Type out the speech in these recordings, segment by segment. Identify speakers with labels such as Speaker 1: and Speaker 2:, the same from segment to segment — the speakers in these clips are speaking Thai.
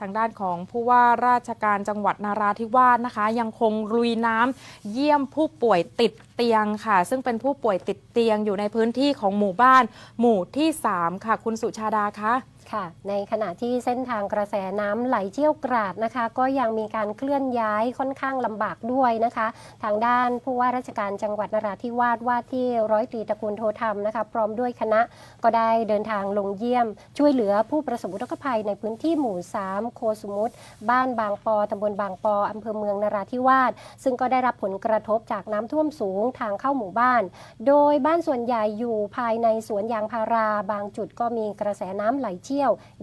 Speaker 1: ทางด้านของผู้ว่าราชการจังหวัดนาราธิวาสนะคะ ยังคงลุยน้ำเยี่ยมผู้ป่วยติดเตียงค่ะ ซึ่งเป็นผู้ป่วยติดเตียงอยู่ในพื้นที่ของหมู่บ้าน หมู่ที่ 3 ค่ะ คุณสุชาดาคะ
Speaker 2: ค่ะ ในขณะที่เส้นทางกระแสน้ำไหลเชี่ยวกราดนะคะ ก็ยังมีการเคลื่อนย้ายค่อนข้างลำบากด้วยนะคะ ทางด้านผู้ว่าราชการจังหวัดนราธิวาสว่าที่ร้อยตรีตระกูลโทธรรมนะคะ พร้อมด้วยคณะก็ได้เดินทางลงเยี่ยม ช่วยเหลือผู้ประสบอุทกภัยในพื้นที่หมู่ 3 โคสุมุตบ้านบางปอตำบลบางปออำเภอเมืองนราธิวาสซึ่งก็ได้รับผลกระทบจากน้ำท่วมสูงทางเข้าหมู่บ้าน โดยบ้านส่วนใหญ่อยู่ภายในสวนยางพาราบางจุดก็มีกระแสน้ำไหลเชี่ยว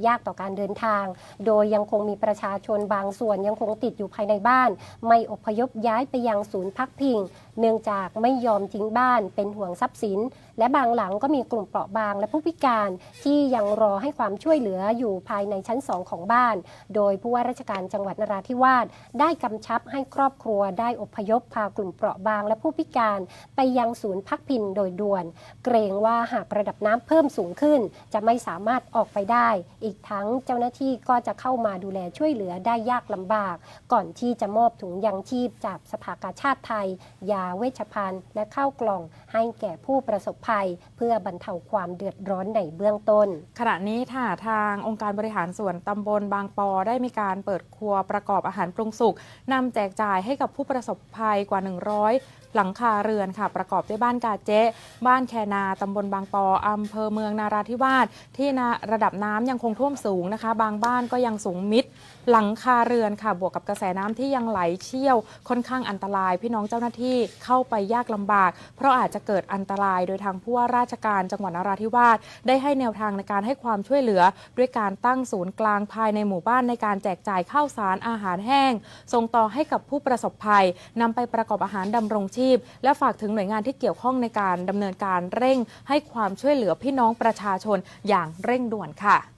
Speaker 2: ยากต่อการเดินทาง โดยยังคงมีประชาชนบางส่วนยังคงติดอยู่ภายในบ้าน ไม่อพยพย้ายไปยังศูนย์พักพิง เนื่องจากไม่ยอมทิ้งบ้านเป็นห่วงทรัพย์สิน และบางหลังก็มีกลุ่มเปราะบางและผู้พิการที่ยังรอให้ความช่วยเหลืออยู่ภายในชั้นสองของบ้าน โดยผู้ว่าราชการจังหวัดนราธิวาสได้กำชับให้ครอบครัวได้อพยพพากลุ่มเปราะบางและผู้พิการ ไปยังศูนย์พักพิงโดยด่วน เกรงว่าหากระดับน้ำเพิ่มสูงขึ้น จะไม่สามารถออกไปได้ อีกทั้งเจ้าหน้าที่ก็จะเข้ามาดูแลช่วยเหลือได้ยากลำบาก ก่อนที่จะมอบถุงยังชีพจากสภากาชาติไทยยาเวชภัณฑ์ และข้าวกล่องให้แก่ผู้ประสบภัย เพื่อบรรเทาความเดือดร้อนในเบื้องต้น
Speaker 1: ขณะนี้ค่ะทางองค์การบริหารส่วนตำบลบางปอได้มีการเปิดครัวประกอบอาหารปรุงสุกนำแจกจ่ายให้กับผู้ประสบภัยกว่า 100 หลังคาเรือนค่ะ ประกอบด้วยบ้านกาเจ๊บ้านแคนาตำบลบางปออำเภอเมืองนาราธิวาสที่นาระดับน้ำยังคงท่วมสูงนะคะ บางบ้านก็ยังสูงมิดหลังคาเรือนค่ะ บวกกับกระแสน้ำที่ยังไหลเชี่ยวค่อนข้างอันตรายพี่น้องเจ้าหน้าที่เข้าไปยากลำบาก เพราะอาจจะเกิดอันตรายโดยทางผู้ว่าราชการจังหวัดนราธิวาสได้ให้แนวทางในการให้ความช่วยเหลือ ด้วยการตั้งศูนย์กลางภายในหมู่บ้านในการแจกจ่ายข้าวสารอาหารแห้ง ส่งต่อให้กับผู้ประสบภัยนำไปประกอบอาหารดำรงชีพ และฝากถึงหน่วยงานที่เกี่ยวข้องในการดำเนินการเร่ง ให้ความช่วยเหลือพี่น้องประชาชนอย่างเร่งด่วนค่ะ